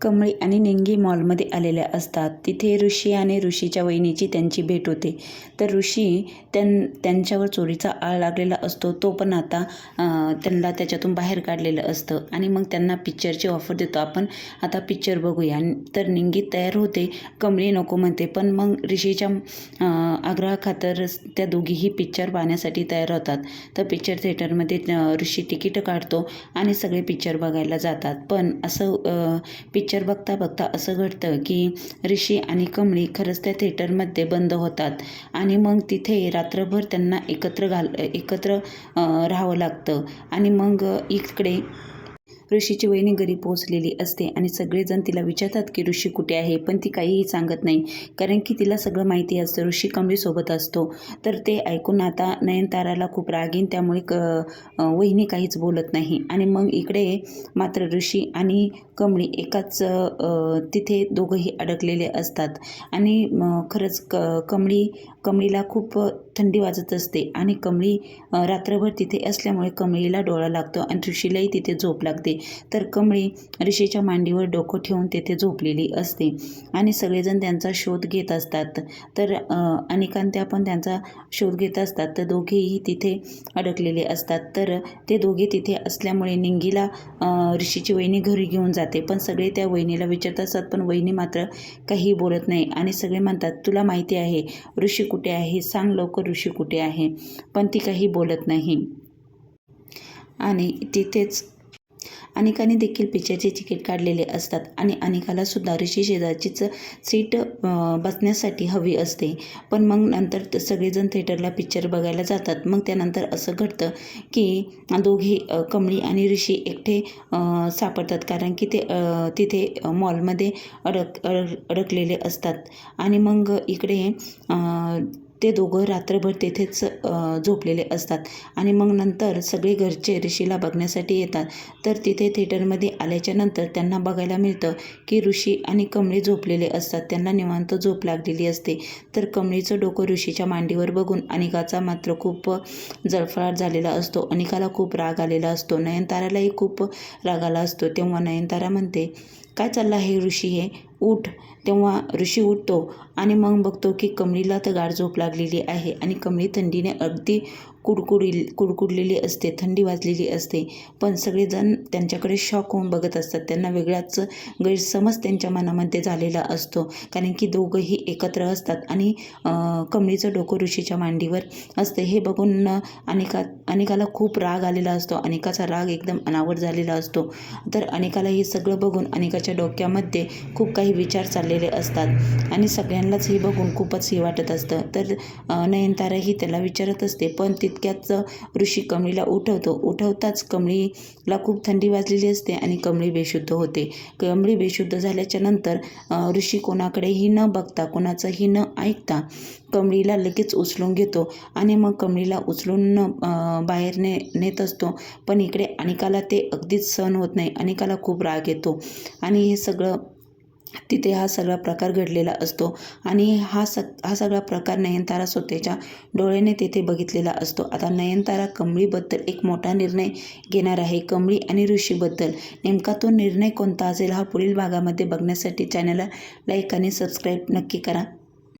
कमळी आणि निंगी मॉलमध्ये आलेल्या असतात. तिथे ऋषी आणि ऋषीच्या वहिनीची त्यांची भेट होते. तर ऋषी त्यां त्यांच्यावर चोरीचा आळ लागलेला असतो. तो पण आता त्यांना त्याच्यातून बाहेर काढलेलं असतं. आणि मग त्यांना पिक्चरची ऑफर देतो. आपण आता पिक्चर बघूया. तर निंगी तयार होते. कमळी नको म्हणते. पण मग ऋषीच्या आग्रहाखातर त्या दोघीही पिक्चर पाहण्यासाठी तयार होतात. तर पिक्चर थिएटरमध्ये ऋषी तिकीट काढतो आणि सगळे पिक्चर बघायला जातात. पण असं पिक्चर पिक्चर बघता बघता असं घडतं की ऋषी आणि कमळी खरंच त्या थिएटरमध्ये बंद होतात. आणि मग तिथे रात्रभर त्यांना एकत्र घाल एकत्र राहावं लागतं. आणि मग इकडे ऋषीची वहिनी घरी पोहोचलेली असते आणि सगळेजण तिला विचारतात की ऋषी कुठे आहे? पण ती काहीही सांगत नाही कारण की तिला सगळं माहिती असतं. ऋषी कमळीसोबत असतो. तर ते ऐकून आता नयनताराला खूप राग येईन त्यामुळे क वहिनी काहीच बोलत नाही. आणि मग इकडे मात्र ऋषी आणि कमळी एकाच तिथे दोघंही अडकलेले असतात. आणि खरंच क कमळी कमळीला खूप थंडी वाजत असते आणि कमळी रात्रभर तिथे असल्यामुळे कमळीला डोळा लागतो आणि ऋषीलाही तिथे झोप लागते. तर कमळी ऋषीच्या मांडीवर डोकं ठेवून तेथे झोपलेली असते. आणि सगळेजण त्यांचा शोध घेत असतात. तर अनेकांत्या त्या पण त्यांचा शोध घेत असतात. तर दोघेही तिथे अडकलेले असतात. तर ते दोघे तिथे असल्यामुळे निंगीला ऋषीची वहिनी घरी घेऊन जाते. पण सगळे त्या वहिनीला विचारत असतात पण वहिनी मात्र काही बोलत नाही. आणि सगळे म्हणतात तुला माहिती आहे ऋषी कुठे आहे? सांग लवकर ऋषी कुठे आहे. पण ती काही बोलत नाही. आणि तिथेच अनेकांनी देखील पिक्चरचे तिकीट काढलेले असतात आणि अनेकाला सुद्धा ऋषी शेजारचीच सीट बसण्यासाठी हवी असते. पण मग नंतर सगळेजण थिएटरला पिक्चर बघायला जातात. मग त्यानंतर असं घडतं की दोघे कमळी आणि ऋषी एकटे सापडतात. कारण की ते तिथे मॉलमध्ये अडक अडक अडकलेले असतात. आणि मग इकडे ते दोघं रात्रभर तेथेच झोपलेले असतात. आणि मग नंतर सगळे घरचे ऋषीला बघण्यासाठी येतात. तर तिथे थिएटरमध्ये आल्याच्यानंतर त्यांना बघायला मिळतं की ऋषी आणि कमळी झोपलेले असतात. त्यांना निवांत झोप लागलेली असते. तर कमळीचं डोकं ऋषीच्या मांडीवर बघून अनिकाचा मात्र खूप जळफळाट झालेला असतो. अनिकाला खूप राग आलेला असतो. नयनतारालाही खूप राग आला असतो. तेव्हा नयनतारा म्हणते काय चाललं आहे ऋषी? हे उठ. तेव्हा ऋषी उठतो आणि मग बघतो की कमळीला तर गाढ झोप लागलेली आहे आणि कमळी थंडीने अगदी कुडकुडील कुडकुडलेली असते थंडी वाजलेली असते. पण सगळेजण त्यांच्याकडे शॉक होऊन बघत असतात. त्यांना वेगळाच गैरसमज त्यांच्या मनामध्ये झालेला असतो. कारण की दोघंही एकत्र असतात आणि कमळीचं डोकं ऋषीच्या मांडीवर असते. हे बघून अनिका अनिकाला खूप राग आलेला असतो. अनिकाचा राग एकदम अनावर झालेला असतो. तर अनिकाला हे सगळं बघून अनिकाच्या डोक्यामध्ये खूप काही विचार चाललेले असतात. आणि सगळ्यांनाच हे बघून खूपच हे वाटत असतं. तर नयनताराही त्याला विचारत असते. पण तितक्याच ऋषी कमळीला उठवतो. उठवताच कमळीला खूप थंडी वाजलेली असते आणि कमळी बेशुद्ध होते. कमळी बेशुद्ध झाल्याच्यानंतर ऋषी कोणाकडेही न बघता कोणाचंही न ऐकता कमळीला लगेच उचलून घेतो आणि मग कमळीला उचलून बाहेर ने नेत असतो. पण इकडे अनिकाला ते अगदीच सहन होत नाही. अनिकाला खूप राग येतो. आणि हे सगळं तिथे हा सगळा प्रकार घडलेला असतो आणि हा स हा सगळा प्रकार नयनतारा स्वतःच्या डोळ्याने तेथे बघितलेला असतो. आता नयनतारा कमळीबद्दल एक मोठा निर्णय घेणार आहे. कमळी आणि ऋषीबद्दल. नेमका तो निर्णय कोणता असेल हा पुढील भागामध्ये बघण्यासाठी चॅनलला लाईक आणि सबस्क्राईब नक्की करा.